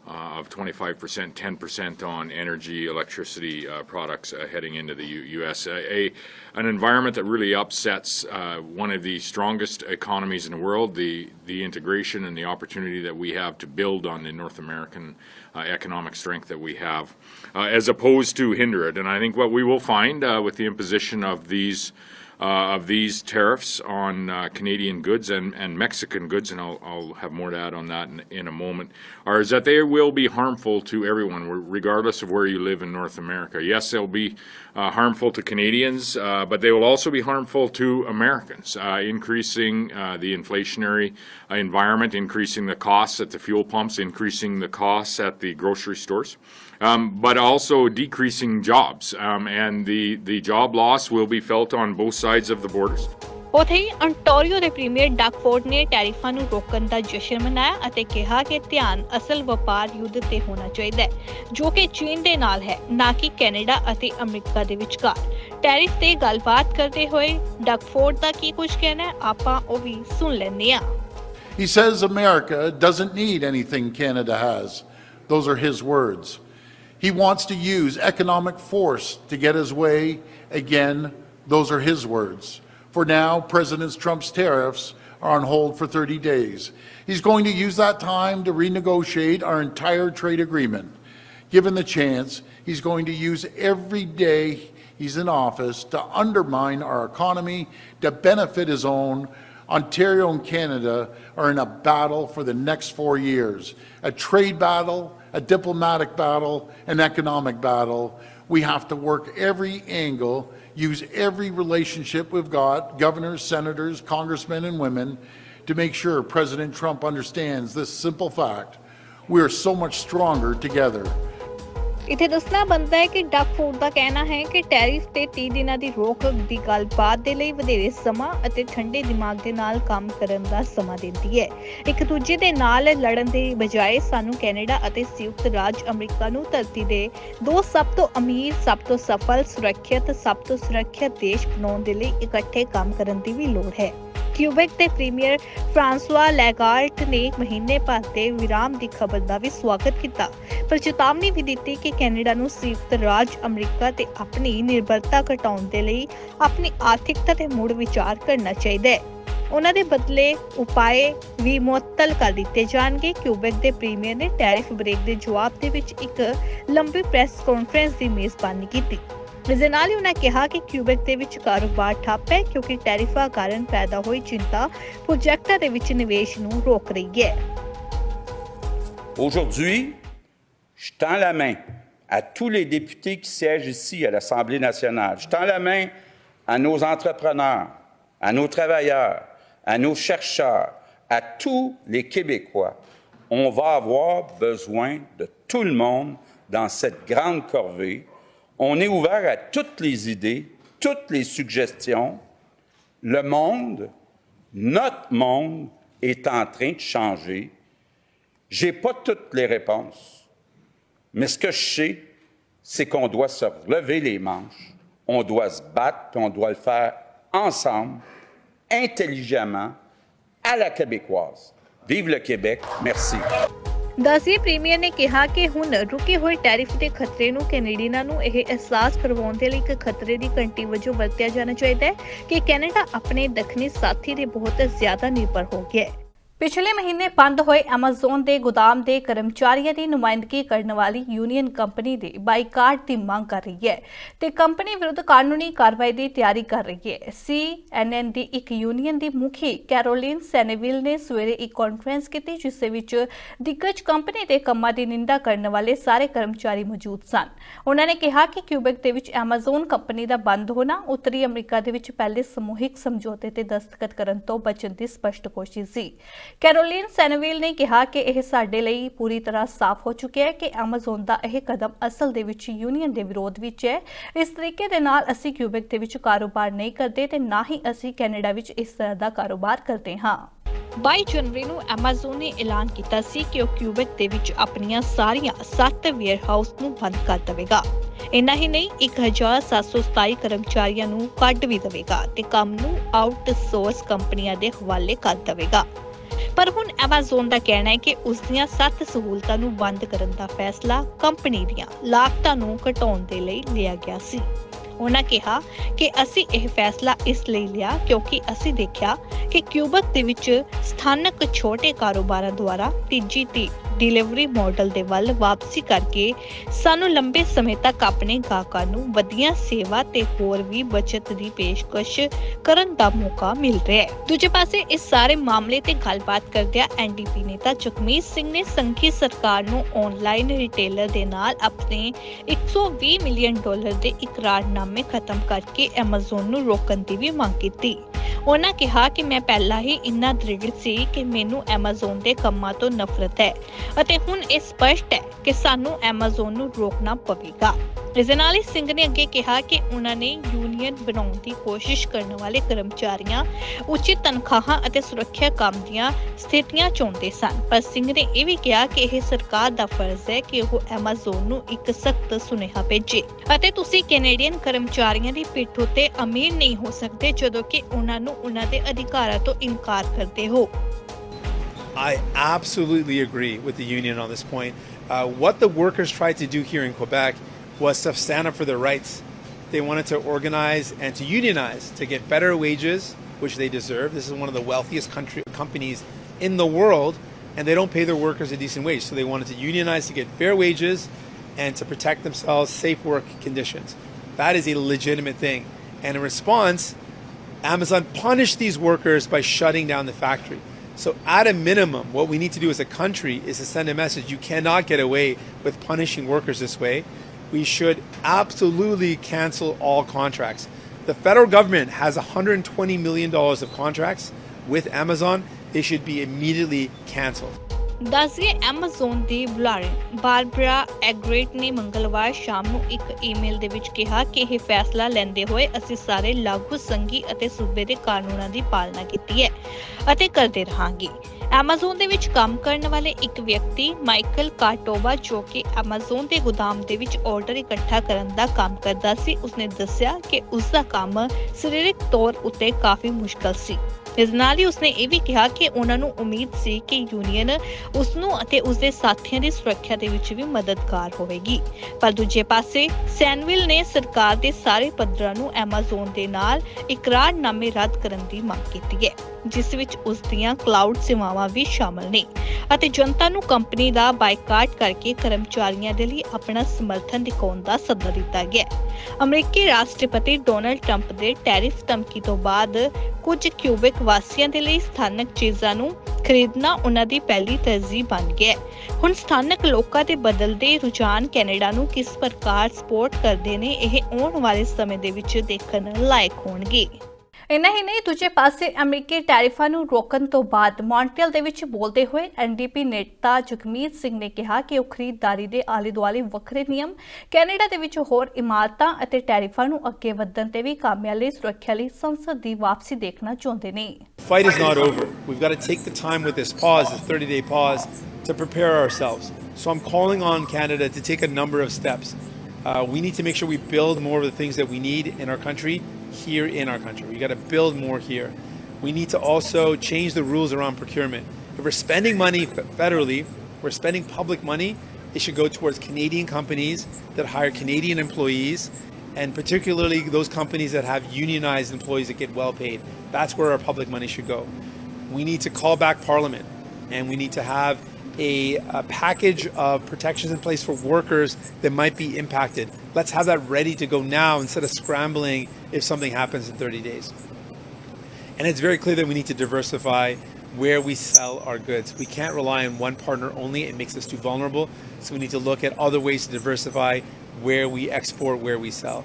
Speaker 2: uh, of 25%, 10% on energy, electricity uh, products uh, heading into the U- U.S. A, an environment that really upsets uh, one of the strongest economies in the world. The the integration and the opportunity that we have to build on the North American uh, economic strength that we have, uh, as opposed to hinder it. And I think what we will find with the imposition of these uh, of these tariffs on uh, Canadian goods and, and Mexican goods, and I'll, I'll have more to add on that in, in a moment, are is that they will be harmful to everyone, regardless of where you live in North America. Yes, they'll be uh, harmful to Canadians, uh, but they will also be harmful to Americans, uh, increasing uh, the inflationary uh, environment, increasing the costs at the fuel pumps, increasing the costs at the grocery stores um, but also decreasing jobs. Um, and the, the job loss will be felt on both sides of the borders.
Speaker 1: ਉਥੇ ਹੀ ਅੰਟੋਰੀਓ ਦੇ premier Doug Ford ਨੇ ਟੈਰਿਫਾਂ ਨੂੰ ਰੋਕਣ ਦਾ ਜਸ਼ਨ ਮਨਾਇਆ ਅਤੇ ਕਿਹਾ ਕਿ ਧਿਆਨ ਅਸਲ ਵਪਾਰ ਯੁੱਧ ਤੇ ਹੋਣਾ ਚਾਹੀਦਾ ਹੈ ਜੋ ਕਿ ਚੀਨ ਦੇ ਨਾਲ ਹੈ ਨਾ ਕਿ ਕੈਨੇਡਾ ਅਤੇ ਅਮਰੀਕਾ ਦੇ ਵਿਚਕਾਰ ਟੈਰਿਫ ਤੇ ਗੱਲਬਾਤ ਕਰਦੇ ਹੋਏ ਡਕ ਫੋਰਡ ਦਾ ਕੀ ਕੁਝ ਕਹਿਣਾ ਹੈ ਆਪਾਂ ਉਹ ਵੀ ਸੁਣ ਲੈਂਦੇ ਹਾਂ
Speaker 3: He says America doesn't need anything Canada has. Those are his words. He wants to use economic force to get his way. Again, those are his words. For now, President Trump's tariffs are on hold for 30 days. He's going to use that time to renegotiate our entire trade agreement. Given the chance, he's going to use every day he's in office to undermine our economy, to benefit his own. Ontario and Canada are in a battle for the next four years a trade battle, a diplomatic battle, an economic battle. We have to work every angle, use every relationship we've got governors, senators, congressmen, and women to make sure President Trump understands this simple fact we are so much stronger together.
Speaker 1: ਇਥੇ ਦੱਸਣਾ ਬੰਦਾ ਹੈ ਕਿ ਡਕ food ਦਾ ਕਹਿਣਾ ਹੈ ਕਿ tariff ਤੇ 30 ਦਿਨਾਂ ਦੀ ਰੋਕ ਦੀ ਗੱਲਬਾਤ ਦੇ ਲਈ ਵਧੇਰੇ ਸਮਾਂ ਅਤੇ ਠੰਡੇ ਦਿਮਾਗ ਦੇ ਨਾਲ ਕੰਮ ਕਰਨ ਦਾ ਸਮਾਂ ਦਿੰਦੀ ਹੈ। ਇੱਕ ਦੂਜੇ ਦੇ ਨਾਲ ਲੜਨ ਦੀ ਬਜਾਏ ਸਾਨੂੰ ਕੈਨੇਡਾ ਅਤੇ ਸੰਯੁਕਤ ਰਾਜ ਅਮਰੀਕਾ ਨੂੰ ਧਰਤੀ ਦੇ ਦੋ ਸਭ ਤੋਂ ਅਮੀਰ, ਸਭ ਤੋਂ ਸਫਲ, ਸੁਰੱਖਿਅਤ, ਸਭ ਤੋਂ ਸੁਰੱਖਿਅਤ ਦੇਸ਼ ਬਣਾਉਣ ਦੇ ਲਈ ਇਕੱਠੇ ਕੰਮ ਕਰਨ ਦੀ ਵੀ ਲੋੜ ਹੈ। ਕਿਊਬੈਕ ਦੇ ਪ੍ਰੀਮੀਅਰ ਫ੍ਰਾਂਸਵਾ ਲੈਗਾਰਟ ਨੇ ਮਹੀਨੇ ਭਰ ਦੇ ਵਿਰਾਮ ਦੀ ਖਬਰ ਦਾ ਵੀ ਸਵਾਗਤ ਕੀਤਾ। ਪਰ ਚੇਤਾਵਨੀ ਵੀ ਦਿੱਤੀ ਕਿ ਕੈਨੇਡਾ ਨੂੰ ਸੰਯੁਕਤ ਰਾਜ ਅਮਰੀਕਾ ਤੇ ਆਪਣੀ ਨਿਰਭਰਤਾ ਘਟਾਉਣ ਦੇ ਲਈ ਆਪਣੀ ਆਰਥਿਕਤਾ ਤੇ ਮੁੜ ਵਿਚਾਰ ਕਰਨਾ ਚਾਹੀਦਾ ਹੈ। ਉਹਨਾਂ ਦੇ ਬਦਲੇ ਉਪਾਏ ਵੀ ਮੁਅੱਤਲ ਕਰ ਦਿੱਤੇ ਜਾਣਗੇ। ਕਿਊਬੈਕ ਦੇ ਪ੍ਰੀਮੀਅਰ ਨੇ ਟੈਰਿਫ ਬ੍ਰੇਕ ਦੇ ਜਵਾਬ ਦੇ ਵਿੱਚ ਇੱਕ ਲੰਬੀ ਪ੍ਰੈਸ ਕਾਨਫਰੰਸ ਦੀ ਮੇਜ਼ਬਾਨੀ ਕੀਤੀ। ਇਸ ਦੇ ਨਾਲ ਹੀ ਉਹਨਾਂ ਕਿਹਾ ਕਿ ਕਿਊਬੈਕ ਦੇ ਵਿੱਚ ਕਾਰੋਬਾਰ ਠੱਪ ਹੈ ਕਿਉਂਕਿ ਟੈਰਿਫਾਂ ਕਾਰਨ ਪੈਦਾ ਹੋਈ ਚਿੰਤਾ ਪ੍ਰੋਜੈਕਟਾਂ ਦੇ ਵਿੱਚ ਨਿਵੇਸ਼ ਨੂੰ ਰੋਕ ਰਹੀ ਹੈ
Speaker 4: Aujourd'hui, je tends la main à tous les députés qui siègent ici à l'Assemblée nationale. Je tends la main à nos entrepreneurs, à nos travailleurs, à nos chercheurs, à tous les Québécois. On va avoir besoin de tout le monde dans cette grande corvée. on est ouvert à toutes les idées, toutes les suggestions. Le monde, notre monde, est en train de changer. J'ai pas toutes les réponses, mais ce que je sais, c'est qu'on doit se relever les manches, on doit se battre, on doit le faire ensemble, intelligemment, à la québécoise. Vive le Québec, merci.
Speaker 1: ਦਸੀਏ premier ਨੇ ਕਿਹਾ ਕਿ ਹੁਣ ਰੁਕੇ ਹੋਏ tariff ਦੇ ਖਤਰੇ ਨੂੰ ਕੈਨੇਡੀਅਨਾਂ ਨੂੰ ਇਹ ਅਹਿਸਾਸ ਕਰਵਾਉਣ ਦੇ ਲਈ ਇੱਕ ਖਤਰੇ ਦੀ ਘੰਟੀ ਵਜੋਂ ਵਰਤਿਆ ਜਾਣਾ ਚਾਹੀਦਾ ਹੈ ਕਿ ਕੈਨੇਡਾ ਆਪਣੇ ਦੱਖਣੀ ਸਾਥੀ ਦੇ ਬਹੁਤ ਜ਼ਿਆਦਾ ਨਿਰਭਰ ਹੋ ਗਿਆ ਹੈ। ਪਿਛਲੇ ਮਹੀਨੇ ਬੰਦ ਹੋਏ Amazon ਦੇ ਗੋਦਾਮ ਦੇ ਕਰਮਚਾਰੀਆਂ ਦੀ ਨੁਮਾਇੰਦਗੀ ਕਰਨ ਵਾਲੀ ਯੂਨੀਅਨ ਕੰਪਨੀ ਦੇ ਬਾਈਕਾਟ ਦੀ ਮੰਗ ਕਰ ਰਹੀ ਹੈ ਤੇ ਕੰਪਨੀ ਵਿਰੁੱਧ ਕਾਨੂੰਨੀ ਕਾਰਵਾਈ ਦੀ ਤਿਆਰੀ ਕਰ ਰਹੀ ਹੈ। CNN ਦੀ ਇੱਕ ਯੂਨੀਅਨ ਦੀ ਮੁਖੀ ਕੈਰੋਲਿਨ ਸੈਨੇਵਿਲ ਨੇ ਸਵੇਰੇ ਇੱਕ ਕਾਨਫਰੰਸ ਕੀਤੀ ਜਿਸ ਵਿੱਚ ਦਿੱਗਜ ਕੰਪਨੀ ਦੇ ਕੰਮਾਂ ਦੀ ਨਿੰਦਾ ਕਰਨ ਵਾਲੇ ਸਾਰੇ ਕਰਮਚਾਰੀ ਮੌਜੂਦ ਸਨ। ਉਹਨਾਂ ਨੇ ਕਿਹਾ ਕਿ ਕਿਊਬੈਕ ਦੇ ਵਿੱਚ Amazon ਕੰਪਨੀ ਦਾ ਬੰਦ ਹੋਣਾ, ਉੱਤਰੀ ਅਮਰੀਕਾ ਦੇ ਵਿੱਚ ਪਹਿਲੇ ਸਮੂਹਿਕ ਸਮਝੌਤੇ ਤੇ ਦਸਤਖਤ ਕਰਨ ਤੋਂ ਬਚਣ ਦੀ ਸਪਸ਼ਟ ਕੋਸ਼ਿਸ਼ ਸੀ। ਕੈਰੋਲਿਨ ਸੈਨਵਿਲ ਨੇ ਕਿਹਾ ਕਿ ਇਹ ਸਾਡੇ ਲਈ ਪੂਰੀ ਤਰ੍ਹਾਂ ਸਾਫ਼ ਹੋ ਚੁੱਕਿਆ ਹੈ ਕਿ Amazon ਦਾ ਇਹ ਕਦਮ ਅਸਲ ਦੇ ਵਿੱਚ ਯੂਨੀਅਨ ਦੇ ਵਿਰੋਧ ਵਿੱਚ ਹੈ। ਇਸ ਤਰੀਕੇ ਦੇ ਨਾਲ ਅਸੀਂ ਕਿਊਬੈਕ ਦੇ ਵਿੱਚ ਕਾਰੋਬਾਰ ਨਹੀਂ ਕਰਦੇ ਤੇ ਨਾ ਹੀ ਅਸੀਂ ਕੈਨੇਡਾ ਵਿੱਚ ਇਸ ਤਰ੍ਹਾਂ ਦਾ ਕਾਰੋਬਾਰ ਕਰਦੇ ਹਾਂ। 22 ਜਨਵਰੀ ਨੂੰ Amazon ਨੇ ਐਲਾਨ ਕੀਤਾ ਸੀ ਕਿ ਉਹ ਕਿਊਬੈਕ ਦੇ ਵਿੱਚ ਆਪਣੀਆਂ ਸਾਰੀਆਂ 7 ਵੇਅਰਹਾਊਸ ਨੂੰ ਬੰਦ ਕਰ ਦੇਵੇਗਾ। ਇੰਨਾ ਹੀ ਨਹੀਂ 1727 ਕਰਮਚਾਰੀਆਂ ਨੂੰ ਕੱਢ ਵੀ ਦੇਵੇਗਾ ਤੇ ਕੰਮ ਨੂੰ ਆਊਟਸੋਰਸ ਕੰਪਨੀਆਂ ਦੇ ਹਵਾਲੇ ਕਰ ਦੇਵੇਗਾ। ਪਰ ਹੁਣ Amazon ਦਾ ਕਹਿਣਾ ਹੈ ਕਿ ਉਸ ਦੀਆਂ 7 ਸਹੂਲਤਾਂ ਨੂੰ ਬੰਦ ਕਰਨ ਦਾ ਫੈਸਲਾ ਕੰਪਨੀ ਦੀਆਂ ਲਾਗਤਾਂ ਨੂੰ ਘਟਾਉਣ ਦੇ ਲਈ ਲਿਆ ਗਿਆ ਸੀ। ਉਹਨਾਂ ਕਿਹਾ ਕਿ ਅਸੀਂ ਇਹ ਫੈਸਲਾ ਇਸ ਲਈ ਲਿਆ ਕਿਉਂਕਿ ਅਸੀਂ ਦੇਖਿਆ ਕਿ ਕਿਊਬਕ ਦੇ ਵਿੱਚ ਸਥਾਨਕ ਛੋਟੇ ਕਾਰੋਬਾਰਾਂ ਦੁਆਰਾ ਤੀਜੀ ਧਿਰ ਡਿਲੀਵਰੀ ਮਾਡਲ ਦੇ ਵੱਲ ਵਾਪਸੀ ਕਰਕੇ ਸਾਨੂੰ ਲੰਬੇ ਸਮੇਂ ਤੱਕ ਆਪਣੇ ਗਾਹਕਾਂ ਨੂੰ ਵਧੀਆ ਸੇਵਾ ਤੇ ਹੋਰ ਵੀ ਬਚਤ ਦੀ ਪੇਸ਼ਕਸ਼ ਕਰਨ ਦਾ ਮੌਕਾ ਮਿਲ ਰਿਹਾ ਹੈ। ਦੂਜੇ ਪਾਸੇ ਇਸ ਸਾਰੇ ਮਾਮਲੇ ਤੇ ਗੱਲਬਾਤ ਕਰਦਿਆਂ ਐਨਡੀਪੀ ਨੇਤਾ ਜਗਮੀਤ ਸਿੰਘ ਨੇ ਸੰਘੀ ਸਰਕਾਰ ਨੂੰ ਆਨਲਾਈਨ ਰਿਟੇਲਰ ਦੇ ਨਾਲ ਆਪਣੇ 120 ਮਿਲੀਅਨ ਡਾਲਰ ਦੇ ਇਕਰਾਰਨਾਮੇ ਖਤਮ ਕਰਕੇ Amazon ਨੂੰ ਰੋਕਣ ਦੀ ਵੀ ਮੰਗ ਕੀਤੀ। ਉਹਨਾਂ ਕਿਹਾ ਕਿ ਮੈਂ ਪਹਿਲਾਂ ਹੀ ਇੰਨਾ ਦ੍ਰਿੜ ਸੀ ਕਿ ਮੈਨੂੰ Amazon ਦੇ ਕੰਮਾਂ ਤੋਂ ਨਫ਼ਰਤ ਹੈ ਅਤੇ ਹੁਣ ਇਹ ਸਪਸ਼ਟ ਹੈ ਕਿ ਸਾਨੂੰ Amazon ਨੂੰ ਰੋਕਣਾ ਪਵੇਗਾ। ਇਸ ਨਾਲ ਹੀ ਸਿੰਘ ਨੇ ਅੱਗੇ ਕਿਹਾ ਕਿ ਉਹਨਾਂ ਨੇ ਯੂਨੀਅਨ ਬਣਾਉਣ ਦੀ ਕੋਸ਼ਿਸ਼ ਕਰਨ ਵਾਲੇ ਕਰਮਚਾਰੀਆਂ ਉਚਿਤ ਤਨਖਾਹਾਂ ਅਤੇ ਸੁਰੱਖਿਆ ਕੰਮ ਦੀਆਂ ਸਥਿਤੀਆਂ ਚਾਹੁੰਦੇ ਸਨ। ਪਰ ਸਿੰਘ ਨੇ ਇਹ ਵੀ ਕਿਹਾ ਕਿ ਇਹ ਸਰਕਾਰ ਦਾ ਫਰਜ਼ ਹੈ ਕਿ ਉਹ Amazon ਨੂੰ ਇੱਕ ਸਖਤ ਸੁਨੇਹਾ ਭੇਜੇ। ਅਤੇ ਤੁਸੀਂ ਕੈਨੇਡੀਅਨ ਕਰਮਚਾਰੀਆਂ ਦੀ ਪਿੱਠ ਉੱਤੇ ਅਮੀਰ ਨਹੀਂ ਹੋ ਸਕਦੇ ਜਦੋਂ ਕਿ ਉਹਨਾਂ ਨੂੰ ਉਹਨਾਂ ਦੇ ਅਧਿਕਾਰਾਂ ਤੋਂ ਇਨਕਾਰ ਕਰਦੇ ਹੋ
Speaker 5: I absolutely agree with the union on this point. Uh, what the workers tried to do here in Quebec was to stand up for their rights. They wanted to organize and to unionize to get better wages, which they deserve. This is one of the wealthiest country companies in the world, and they don't pay their workers a decent wage. So they wanted to unionize to get fair wages and to protect themselves, safe work conditions. That is a legitimate thing. And in response, Amazon punished these workers by shutting down the factory. So, at a minimum, what we need to do as a country is to send a message you cannot get away with punishing workers this way. We should absolutely cancel all contracts. The federal government has $120 million of contracts with Amazon. They should be immediately canceled.
Speaker 1: ਦੱਸਦੀਏ, Amazon ਦੀ ਬੁਲਾਰੇ Barbara ਐਗਰੇਟ ਨੇ ਮੰਗਲਵਾਰ ਸ਼ਾਮ ਨੂੰ ਇੱਕ email ਦੇ ਵਿੱਚ ਕਿਹਾ ਕਿ ਇਹ ਫੈਸਲਾ ਲੈਂਦੇ ਹੋਏ ਅਸੀਂ ਸਾਰੇ ਲਾਗੂ ਸੰਘੀ ਅਤੇ ਸੂਬੇ ਦੇ ਕਾਨੂੰਨਾਂ ਦੀ ਪਾਲਣਾ ਕੀਤੀ ਹੈ ਅਤੇ ਕਰਦੇ ਰਹਾਂਗੇ। Amazon ਦੇ ਵਿੱਚ ਕੰਮ ਕਰਨ ਵਾਲੇ ਇੱਕ ਵਿਅਕਤੀ, ਮਾਈਕਲ ਕਾਟੋਵਾ ਜੋ ਕਿ Amazon ਦੇ ਗੋਦਾਮ ਦੇ ਵਿੱਚ ਆਰਡਰ ਇਕੱਠਾ ਕਰਨ ਦਾ ਕੰਮ ਕਰਦਾ ਸੀ, ਉਸਨੇ ਦੱਸਿਆ ਕਿ ਉਸ ਦਾ ਕੰਮ ਸਰੀਰਕ ਤੌਰ ਉੱਤੇ ਕਾਫੀ ਮੁਸ਼ਕਲ ਸੀ। ਇਸ ਨਾਲ ਹੀ ਉਸਨੇ ਇਹ ਵੀ ਕਿਹਾ ਕਿ ਉਹਨਾਂ ਨੂੰ ਉਮੀਦ ਸੀ ਕਿ ਯੂਨੀਅਨ ਉਸ ਨੂੰ ਅਤੇ ਉਸ ਦੇ ਸਾਥੀਆਂ ਦੀ ਸੁਰੱਖਿਆ ਦੇ ਵਿੱਚ ਵੀ ਮਦਦਗਾਰ ਹੋਵੇਗੀ। ਪਰ ਦੂਜੇ ਪਾਸੇ, ਸੈਨਵਿਲ ਨੇ ਸਰਕਾਰ ਦੇ ਸਾਰੇ ਪੱਧਰਾਂ ਨੂੰ Amazon ਦੇ ਨਾਲ ਇਕਰਾਰਨਾਮੇ ਰੱਦ ਕਰਨ ਦੀ ਮੰਗ ਕੀਤੀ ਹੈ, ਜਿਸ ਵਿੱਚ ਉਸ ਦੀਆਂ ਕਲਾਊਡ ਸੇਵਾਵਾਂ ਵੀ ਸ਼ਾਮਲ ਨੇ ਅਤੇ ਜਨਤਾ ਨੂੰ ਕੰਪਨੀ ਦਾ ਬਾਈਕਾਟ ਕਰਕੇ ਕਰਮਚਾਰੀਆਂ ਦੇ ਲਈ ਆਪਣਾ ਸਮਰਥਨ ਦਿਖਾਉਣ ਦਾ ਸੱਦਾ ਦਿੱਤਾ ਗਿਆ ਅਮਰੀਕੀ ਰਾਸ਼ਟਰਪਤੀ ਡੋਨਲਡ ਟਰੰਪ ਦੇ ਟੈਰਿਫ ਧਮਕੀ ਤੋਂ ਬਾਅਦ ਕੁਝ ਕਿਊਬਿਕ ਵਾਸੀਆਂ ਦੇ ਲਈ ਸਥਾਨਕ ਚੀਜ਼ਾਂ ਨੂੰ ਖਰੀਦਣਾ ਉਹਨਾਂ ਦੀ ਪਹਿਲੀ ਤਰਜੀਹ ਬਣ ਗਿਆ ਹੈ। ਹੁਣ ਸਥਾਨਕ ਲੋਕਾਂ ਦੇ ਬਦਲਦੇ ਰੁਝਾਨ ਕੈਨੇਡਾ ਨੂੰ ਕਿਸ ਪ੍ਰਕਾਰ ਸਪੋਰਟ ਕਰਦੇ ਨੇ, ਇਹ ਆਉਣ ਵਾਲੇ ਸਮੇਂ ਦੇ ਵਿੱਚ ਦੇਖਣ ਲਾਇਕ ਹੋਣਗੇ। ਇਨਾ ਹੀ ਨਹੀਂ ਦੂਜੇ ਪਾਸੇ ਅਮਰੀਕੀ ਟੈਰਿਫਾਂ ਨੂੰ ਰੋਕਣ ਤੋਂ ਬਾਅਦ ਮੌਂਟਰੀਅਲ ਦੇ ਵਿੱਚ ਬੋਲਦੇ ਹੋਏ ਐਨਡੀਪੀ ਨੇਤਾ ਜਗਮੀਤ ਸਿੰਘ ਨੇ ਕਿਹਾ ਕਿ ਉਹ ਖਰੀਦਦਾਰੀ ਦੇ ਆਲੇ-ਦੁਆਲੇ ਵੱਖਰੇ ਨਿਯਮ ਕੈਨੇਡਾ ਦੇ ਵਿੱਚ ਹੋਰ ਇਮਾਰਤਾਂ ਅਤੇ ਟੈਰਿਫਾਂ ਨੂੰ ਅੱਗੇ ਵਧਣ ਤੇ ਵੀ ਕਾਮਿਆਂ ਲਈ ਸੁਰੱਖਿਆ ਲਈ ਸੰਸਦ ਦੀ ਵਾਪਸੀ ਦੇਖਣਾ ਚਾਹੁੰਦੇ ਨੇ
Speaker 5: fight is not over. We've got to take the time with this pause, this 30 day pause, to prepare ourselves. So I'm calling on Canada to take a number of steps. Uh, we need to make sure we build more of the things that we need in our country here in our country. We got to build more here. We need to also change the rules around procurement. If we're spending money federally, we're spending public money, it should go towards Canadian companies that hire Canadian employees and particularly those companies that have unionized employees that get well paid. That's where our public money should go. We need to call back Parliament and we need to have a, a package of protections in place for workers that might be impacted. Let's have that ready to go now instead of scrambling if something happens in 30 days. And it's very clear that we need to diversify where we sell our goods. We can't rely on one partner only, it makes us too vulnerable. So we need to look at other ways to diversify where we export, where we sell.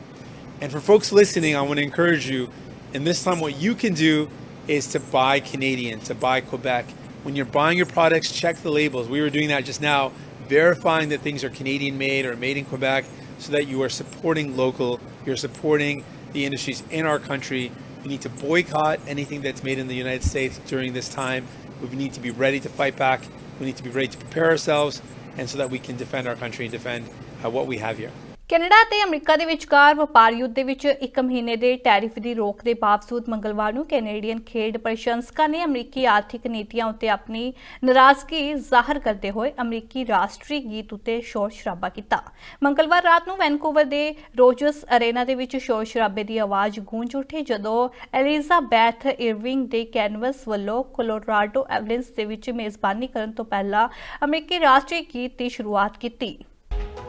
Speaker 5: And for folks listening, I want to encourage you, and this time what you can do is to buy Canadian, to buy Quebec. When you're buying your products, check the labels. We were doing that just now, verifying that things are Canadian made or made in Quebec so that you are supporting local, you're supporting the industries in our country. We need to boycott anything that's made in the United States during this time. We need to be ready to fight back. We need to be ready to prepare ourselves and so that we can defend our country and defend uh, what we have here.
Speaker 6: Canada ਅਤੇ ਅਮਰੀਕਾ ਦੇ ਵਿਚਕਾਰ ਵਪਾਰ ਯੁੱਧ ਦੇ ਵਿੱਚ ਇੱਕ ਮਹੀਨੇ ਦੇ ਟੈਰਿਫ ਦੀ ਰੋਕ ਦੇ ਬਾਵਜੂਦ ਮੰਗਲਵਾਰ ਨੂੰ ਕੈਨੇਡੀਅਨ ਖੇਡ ਪ੍ਰਸ਼ੰਸਕਾਂ ਨੇ ਅਮਰੀਕੀ ਆਰਥਿਕ ਨੀਤੀਆਂ ਉੱਤੇ ਆਪਣੀ ਨਾਰਾਜ਼ਗੀ ਜ਼ਾਹਰ ਕਰਦੇ ਹੋਏ ਅਮਰੀਕੀ ਰਾਸ਼ਟਰੀ ਗੀਤ ਉੱਤੇ ਸ਼ੋਰ ਸ਼ਰਾਬਾ ਕੀਤਾ। ਮੰਗਲਵਾਰ ਰਾਤ ਨੂੰ ਵੈਨਕੂਵਰ ਦੇ ਰੋਜਰਸ ਅਰੇਨਾ ਦੇ ਵਿੱਚ ਸ਼ੋਰ ਸ਼ਰਾਬੇ ਦੀ ਆਵਾਜ਼ ਗੂੰਜ ਉੱਠੀ, ਜਦੋਂ ਐਲਿਜ਼ਾਬੈਥ ਇਰਵਿੰਗ ਦੇ ਕੈਨਵਸ ਵੱਲੋਂ ਕੋਲੋਰਾਡੋ ਐਵਲਿੰਸ ਦੇ ਵਿੱਚ ਮੇਜ਼ਬਾਨੀ ਕਰਨ ਤੋਂ ਪਹਿਲਾਂ ਅਮਰੀਕੀ ਰਾਸ਼ਟਰੀ ਗੀਤ ਦੀ ਸ਼ੁਰੂਆਤ ਕੀਤੀ।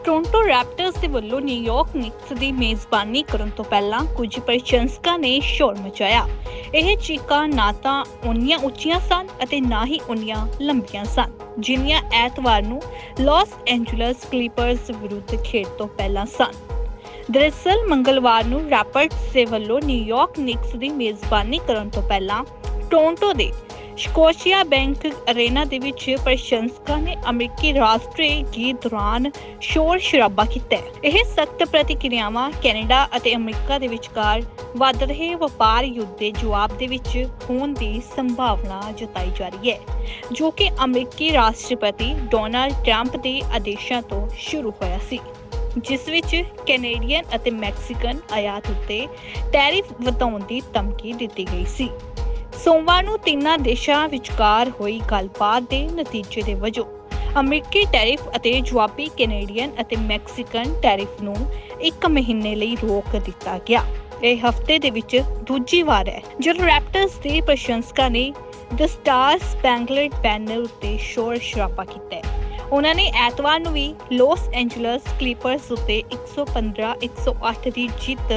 Speaker 1: ਟੋਰਾਂਟੋ ਰੈਪਟਰਸ ਦੇ ਵੱਲੋਂ ਨਿਊਯਾਰਕ ਨਿਕਸ ਦੀ ਮੇਜ਼ਬਾਨੀ ਕਰਨ ਤੋਂ ਪਹਿਲਾਂ ਕੁਝ ਪ੍ਰਸ਼ੰਸਕਾਂ ਨੇ ਸ਼ੋਰ ਮਚਾਇਆ। ਇਹ ਚੀਕਾਂ ਨਾ ਤਾਂ ਉਨੀਆਂ ਉੱਚੀਆਂ ਸਨ ਅਤੇ ਨਾ ਹੀ ਉਨੀਆਂ ਲੰਬੀਆਂ ਸਨ, ਜਿੰਨੀਆਂ ਐਤਵਾਰ ਨੂੰ ਲਾਸ ਐਂਜਲਸ ਕਲੀਪਰਸ ਵਿਰੁੱਧ ਖੇਡ ਤੋਂ ਪਹਿਲਾਂ ਸਨ। ਦਰਅਸਲ, ਮੰਗਲਵਾਰ ਨੂੰ ਰੈਪਟਰਸ ਦੇ ਵੱਲੋਂ ਨਿਊਯਾਰਕ ਨਿਕਸ ਦੀ ਮੇਜ਼ਬਾਨੀ ਕਰਨ ਤੋਂ ਪਹਿਲਾਂ ਟੋਰਾਂਟੋ ਦੇ ਸਕੋਸ਼ੀਆ ਬੈਂਕ ਅਰੇਨਾ ਦੇ ਵਿੱਚ ਪ੍ਰਸ਼ੰਸਕਾਂ ਨੇ ਅਮਰੀਕੀ ਰਾਸ਼ਟਰੀ ਗੀਤ ਦੌਰਾਨ ਸ਼ੋਰ ਸ਼ਰਾਬਾ ਕੀਤਾ ਇਹ ਸਖਤ ਪ੍ਰਤੀਕਿਰਿਆਵਾਂ ਕੈਨੇਡਾ ਅਤੇ ਅਮਰੀਕਾ ਦੇ ਵਿਚਕਾਰ ਵੱਧ ਰਹੇ ਵਪਾਰ ਯੁੱਧ ਦੇ ਜਵਾਬ ਦੇ ਵਿੱਚ ਹੋਣ ਦੀ ਸੰਭਾਵਨਾ ਜਤਾਈ ਜਾ ਰਹੀ ਹੈ, ਜੋ ਕਿ ਅਮਰੀਕੀ ਰਾਸ਼ਟਰਪਤੀ ਡੋਨਾਲਡ ਟਰੰਪ ਦੇ ਆਦੇਸ਼ਾਂ ਤੋਂ ਸ਼ੁਰੂ ਹੋਇਆ ਸੀ, ਜਿਸ ਵਿੱਚ ਕੈਨੇਡੀਅਨ ਅਤੇ ਮੈਕਸੀਕਨ ਆਯਾਤ ਉੱਤੇ ਟੈਰਿਫ ਵਧਾਉਣ ਦੀ ਧਮਕੀ ਦਿੱਤੀ ਗਈ ਸੀ। ਸੋਮਵਾਰ ਨੂੰ ਤਿੰਨਾਂ ਦੇਸ਼ਾਂ ਵਿਚਕਾਰ ਹੋਈ ਗੱਲਬਾਤ ਦੇ ਨਤੀਜੇ ਦੇ ਵਜੋਂ ਅਮਰੀਕੀ ਟੈਰਿਫ ਅਤੇ ਜਵਾਬੀ ਕੈਨੇਡੀਅਨ ਅਤੇ ਮੈਕਸੀਕਨ ਟੈਰਿਫ ਨੂੰ ਇੱਕ ਮਹੀਨੇ ਲਈ ਰੋਕ ਦਿੱਤਾ ਗਿਆ। ਇਹ ਹਫ਼ਤੇ ਦੇ ਵਿੱਚ ਦੂਜੀ ਵਾਰ ਹੈ। ਜਦੋਂ ਰੈਪਟਰਸ ਦੇ ਪ੍ਰਸ਼ੰਸਕਾਂ ਨੇ ਦ ਸਟਾਰ ਸਪੈਂਗਲਡ ਬੈਨਰ ਉੱਤੇ ਸ਼ੋਰ ਸ਼ਰਾਬਾ ਕੀਤਾ ਹੈ, ਉਹਨਾਂ ਨੇ ਐਤਵਾਰ ਨੂੰ ਵੀ ਲਾਸ ਐਂਜਲਸ ਕਲੀਪਰਸ ਉੱਤੇ 115-108 ਦੀ ਜਿੱਤ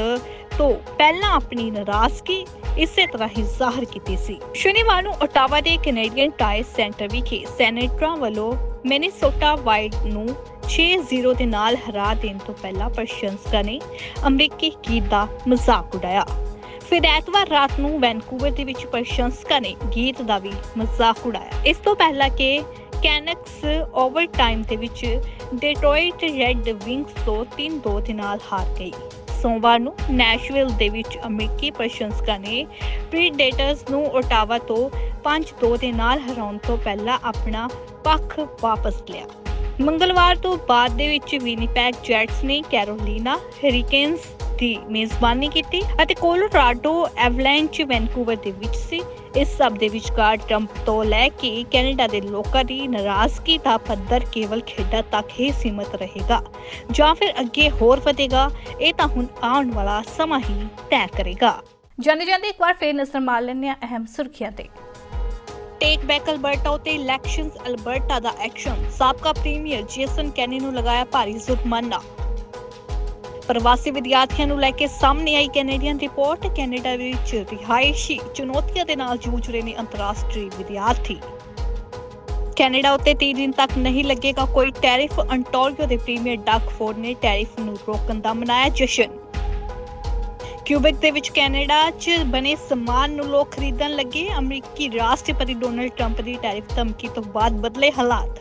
Speaker 1: ਤੋਂ ਪਹਿਲਾਂ ਆਪਣੀ ਨਾਰਾਜ਼ਗੀ ਇਸੇ ਤਰ੍ਹਾਂ ਹੀ ਜ਼ਾਹਰ ਕੀਤੀ ਸੀ। ਸ਼ਨੀਵਾਰ ਨੂੰ ਓਟਾਵਾ ਦੇ ਕੈਨੇਡੀਅਨ ਟਾਇਰ ਸੈਂਟਰ ਵਿਖੇ ਸੈਨੇਟਰਾਂ ਵੱਲੋਂ ਮਿਨੀਸੋਟਾ ਵਾਈਲਡ ਨੂੰ 6-0 ਦੇ ਨਾਲ ਹਰਾ ਦੇਣ ਤੋਂ ਪਹਿਲਾਂ ਪ੍ਰਸ਼ੰਸਕਾਂ ਨੇ ਅਮਰੀਕੀ ਗੀਤ ਦਾ ਮਜ਼ਾਕ ਉਡਾਇਆ। ਫਿਰ ਐਤਵਾਰ ਰਾਤ ਨੂੰ ਵੈਨਕੂਵਰ ਦੇ ਵਿੱਚ ਪ੍ਰਸ਼ੰਸਕਾਂ ਨੇ ਗੀਤ ਦਾ ਵੀ ਮਜ਼ਾਕ ਉਡਾਇਆ। ਇਸ ਤੋਂ ਪਹਿਲਾਂ ਕਿ ਕੈਨਕਸ ਓਵਰਟਾਈਮ ਦੇ ਵਿੱਚ ਡੈਟਰੋਇਟ ਰੈੱਡ ਵਿੰਗਸ ਤੋਂ 3-2 ਦੇ ਨਾਲ ਹਾਰ ਗਈ। ਸੋਮਵਾਰ ਨੂੰ ਨੈਸ਼ਵਿਲ ਦੇ ਵਿੱਚ ਅਮਰੀਕੀ ਪ੍ਰਸ਼ੰਸਕਾਂ ਨੇ ਪ੍ਰੀਡੇਟਰਸ ਨੂੰ ਓਟਾਵਾ ਤੋਂ 5-2 ਦੇ ਨਾਲ ਹਰਾਉਣ ਤੋਂ ਪਹਿਲਾਂ ਆਪਣਾ ਪੱਖ ਵਾਪਸ ਲਿਆ। ਮੰਗਲਵਾਰ ਤੋਂ ਬਾਅਦ ਦੇ ਵਿੱਚ ਵਿਨੀਪੈਗ ਜੈਟਸ ਨੇ ਕੈਰੋਲੀਨਾ ਹੈਰੀਕੇਨਸ ਦੀ ਮੇਜ਼ਬਾਨੀ ਕੀਤੀ ਅਤੇ ਕੋਲੋਰਾਡੋ ਐਵਲੈਂਚ ਵੈਨਕੂਵਰ ਦੇ ਵਿੱਚ ਸੀ। ਇਸ ਸਭ ਦੇ ਵਿਚਕਾਰ ਟਰੰਪ ਤੋਂ ਲੈ ਕੇ ਕੈਨੇਡਾ ਦੇ ਲੋਕਾਂ ਦੀ ਨਾਰਾਜ਼ਗੀ ਦਾ ਪੱਧਰ ਕੇਵਲ ਖੇਡਾਂ ਤੱਕ ਹੀ ਸੀਮਤ ਰਹੇਗਾ ਜਾਂ ਫਿਰ ਅੱਗੇ ਹੋਰ ਵਧੇਗਾ ਇਹ ਤਾਂ ਹੁਣ ਆਉਣ ਵਾਲਾ ਸਮਾਂ ਹੀ ਤੈਅ ਕਰੇਗਾ।
Speaker 6: ਜਾਂਦੇ ਜਾਂਦੇ ਇੱਕ ਵਾਰ ਫੇਰ ਨਜ਼ਰ ਮਾਰ ਲੈਂਦੇ ਹਾਂ ਅਹਿਮ ਸੁਰਖੀਆਂ ਤੇ।
Speaker 1: ਟੇਕ ਬੈਕ ਅਲਬਰਟਾ ਉਤੇ ਇਲੈਕਸ਼ਨਸ ਅਲਬਰਟਾ ਦਾ ਐਕਸ਼ਨ। ਸਾਬਕਾ ਪ੍ਰੀਮੀਅਰ ਜੇਸਨ ਕੈਨੀ ਨੂੰ ਲਗਾਇਆ ਭਾਰੀ ਜੁਰਮਾਨਾ। ਪ੍ਰਵਾਸੀ ਵਿਦਿਆਰਥੀਆਂ ਨੂੰ ਲੈ ਕੇ ਸਾਹਮਣੇ ਆਈ ਕੈਨੇਡੀਅਨ ਰਿਪੋਰਟ, ਕੈਨੇਡਾ ਵਿੱਚ ਰਿਹਾਇਸ਼ੀ ਚੁਣੌਤੀਆਂ ਦੇ ਨਾਲ ਜੂਝ ਰਹੇ ਨੇ ਅੰਤਰਰਾਸ਼ਟਰੀ ਵਿਦਿਆਰਥੀ। ਕੈਨੇਡਾ ਉੱਤੇ 30 ਦਿਨ ਤੱਕ ਨਹੀਂ ਲੱਗੇਗਾ ਕੋਈ ਟੈਰਿਫ, ਅੰਟੋਰੀਓ ਦੇ ਪ੍ਰੀਮੀਅਰ ਡਕ ਫੋਰਡ ਨੇ ਟੈਰਿਫ ਨੂੰ ਰੋਕਣ ਦਾ ਮਨਾਇਆ ਜਸ਼ਨ। ਕਿਊਬਿਕ ਦੇ ਵਿੱਚ ਕੈਨੇਡਾ 'ਚ ਬਣੇ ਸਮਾਨ ਨੂੰ ਲੋਕ ਖਰੀਦਣ ਲੱਗੇ। ਅਮਰੀਕੀ ਰਾਸ਼ਟਰਪਤੀ ਡੋਨਲਡ ਟਰੰਪ ਦੀ ਟੈਰਿਫ ਧਮਕੀ ਤੋਂ ਬਾਅਦ ਬਦਲੇ ਹਾਲਾਤ।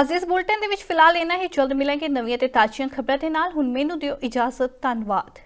Speaker 6: ਅੱਜ ਇਸ ਬੁਲਟਨ ਦੇ ਵਿੱਚ ਫਿਲਹਾਲ ਇੰਨਾ ਹੀ। ਜਲਦ ਮਿਲਾਂਗੇ ਨਵੀਆਂ ਤੇ ਤਾਜ਼ੀਆਂ ਖਬਰਾਂ ਦੇ ਨਾਲ। ਹੁਣ ਮੈਨੂੰ ਦਿਓ ਇਜਾਜ਼ਤ। ਧੰਨਵਾਦ।